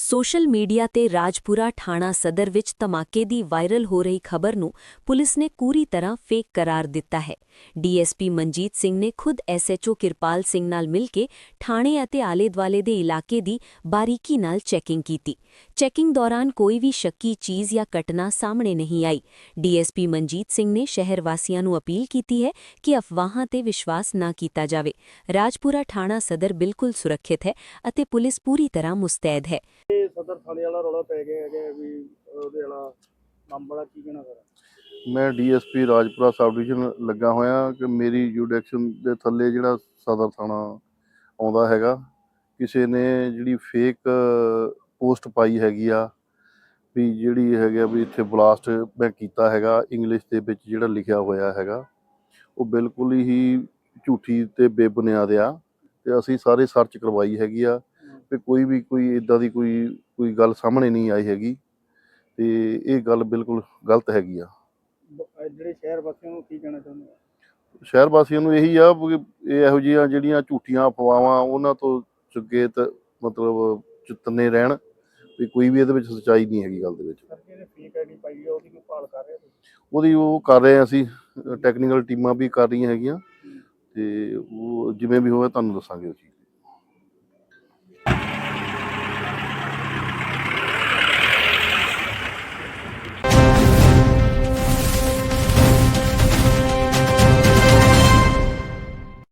Social media ਤੇ ਰਾਜਪੁਰਾ ਥਾਣਾ ਸਦਰ ਵਿੱਚ ਧਮਾਕੇ ਦੀ ਵਾਇਰਲ ਹੋ ਰਹੀ ਖਬਰ ਨੂੰ ਪੁਲਿਸ ਨੇ ਪੂਰੀ ਤਰ੍ਹਾਂ ਫੇਕ ਕਰਾਰ ਦਿੱਤਾ ਹੈ। ਡੀਐਸਪੀ ਮਨਜੀਤ ਸਿੰਘ ਨੇ ਖੁਦ ਐਸਐਚਓ ਕਿਰਪਾਲ ਸਿੰਘ ਨਾਲ ਮਿਲ ਕੇ ਥਾਣੇ ਅਤੇ ਆਲੇ-ਦੁਆਲੇ ਦੇ ਇਲਾਕੇ ਦੀ ਬਾਰੀਕੀ ਨਾਲ ਚੈਕਿੰਗ ਕੀਤੀ। ਚੈਕਿੰਗ ਦੌਰਾਨ ਕੋਈ ਵੀ ਸ਼ੱਕੀ ਚੀਜ਼ ਜਾਂ ਘਟਨਾ ਸਾਹਮਣੇ ਨਹੀਂ ਆਈ। ਡੀਐਸਪੀ ਮਨਜੀਤ ਸਿੰਘ ਨੇ ਸ਼ਹਿਰ ਵਾਸੀਆਂ ਨੂੰ ਅਪੀਲ ਕੀਤੀ ਹੈ ਕਿ ਅਫਵਾਹਾਂ ਤੇ ਵਿਸ਼ਵਾਸ ਨਾ ਕੀਤਾ ਜਾਵੇ। ਰਾਜਪੁਰਾ ਥਾਣਾ ਸਦਰ ਬਿਲਕੁਲ ਸੁਰੱਖਿਅਤ ਹੈ ਅਤੇ ਪੁਲਿਸ ਪੂਰੀ ਤਰ੍ਹਾਂ ਮੁਸਤੈਦ ਹੈ। ਸਦਰ ਥਾਣੇ ਵਾਲਾ ਰੌਲਾ ਪੈ ਗਿਆ ਹੈਗਾ ਵੀ ਉਹਦੇ ਵਾਲਾ ਨਾਮ ਕੀ ਕਹਿਣਾ ਸਰ ਮੈਂ ਡੀਐਸਪੀ ਰਾਜਪੁਰਾ ਸਬ ਡਿਵੀਜ਼ਨ ਲੱਗਾ ਹੋਇਆ ਕਿ ਮੇਰੀ ਜੁਡੀਸ਼ਨ ਦੇ ਥੱਲੇ ਜਿਹੜਾ ਸਦਰ ਥਾਣਾ ਆਉਂਦਾ ਹੈਗਾ, ਕਿਸੇ ਨੇ ਜਿਹੜੀ ਫੇਕ ਪੋਸਟ ਪਾਈ ਹੈਗੀ ਆ, ਵੀ ਜਿਹੜੀ ਹੈਗਾ ਵੀ ਇੱਥੇ ਬਲਾਸਟ ਮੈਂ ਕੀਤਾ ਹੈਗਾ ਇੰਗਲਿਸ਼ ਦੇ ਵਿੱਚ ਜਿਹੜਾ ਲਿਖਿਆ ਹੋਇਆ ਹੈਗਾ, ਉਹ ਬਿਲਕੁਲ ਹੀ ਝੂਠੀ ਤੇ ਬੇਬੁਨਿਆਦ ਆ ਤੇ ਅਸੀਂ ਸਾਰੇ ਸਰਚ ਕਰਵਾਈ ਹੈਗੀ ਆ। ਤੇ ਕੋਈ ਵੀ ਕੋਈ ਇਦਾਂ ਦੀ ਕੋਈ ਕੋਈ ਗੱਲ ਸਾਹਮਣੇ ਨਹੀਂ ਆਈ ਹੈਗੀ ਤੇ ਇਹ ਗੱਲ ਬਿਲਕੁਲ ਗਲਤ ਹੈਗੀ ਆ। ਜਿਹੜੇ ਸ਼ਹਿਰ ਵਾਸੀਆਂ ਨੂੰ ਕੀ ਕਹਿਣਾ ਚਾਹੁੰਦੇ ਆ ਸ਼ਹਿਰ ਵਾਸੀਆਂ ਨੂੰ ਇਹੀ ਆ ਵੀ ਇਹ ਇਹੋ ਜਿਹੀਆਂ ਜਿਹੜੀਆਂ ਝੂਠੀਆਂ ਅਫਵਾਹਾਂ ਉਹਨਾਂ ਤੋਂ ਚੁਕੇਤ ਮਤਲਬ ਚਿਤਨੇ ਰਹਿਣ ਵੀ ਕੋਈ ਵੀ ਇਹਦੇ ਵਿੱਚ ਸੱਚਾਈ ਨਹੀਂ ਹੈਗੀ ਗੱਲ ਦੇ ਵਿੱਚ। ਉਹਦੀ ਉਹ ਕਰ ਰਹੇ ਅਸੀਂ ਟੈਕਨੀਕਲ ਟੀਮਾਂ ਵੀ ਕਰ ਰਹੀਆਂ ਹੈਗੀਆਂ ਤੇ ਉਹ ਜਿਵੇਂ ਵੀ ਹੋਵੇ ਤੁਹਾਨੂੰ ਦੱਸਾਂਗੇ ਉਹ ਚੀਜ਼